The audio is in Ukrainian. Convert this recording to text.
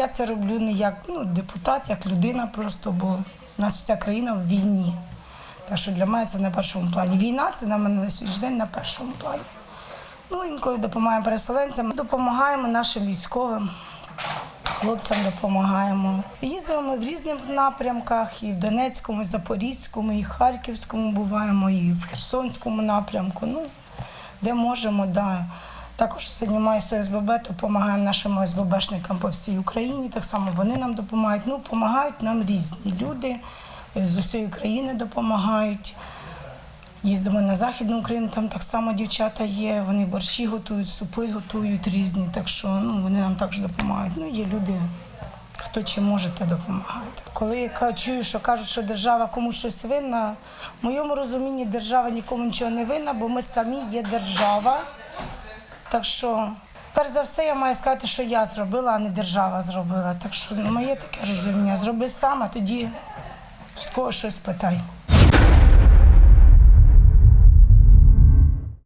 я це роблю не як ну, депутат, як людина просто, бо у нас вся країна в війні. Так що для мене це на першому плані. Війна це на мене на сьогоднішній день на першому плані. Ну, інколи допомагаємо переселенцям, допомагаємо нашим військовим, хлопцям допомагаємо. Їздимо ми в різних напрямках, і в Донецькому, і Запорізькому, і Харківському буваємо, і в Херсонському напрямку. Ну, де можемо, да. Також займаюся ОСББ, допомагаємо нашим ОСББшникам по всій Україні. Так само вони нам допомагають. Ну, допомагають нам різні люди е, з усієї України допомагають. Їздимо на Західну Україну, там так само дівчата є, вони борщі готують, супи готують різні, так що ну, вони нам також допомагають. Ну, є люди, хто чим може, те допомагає. Коли я чую, що кажуть, що держава комусь щось винна, в моєму розумінні держава нікому нічого не винна, бо ми самі є держава. Так що, перш за все, я маю сказати, що я зробила, а не держава зробила. Так що моє таке розуміння. Зроби сам, а тоді з щось питай.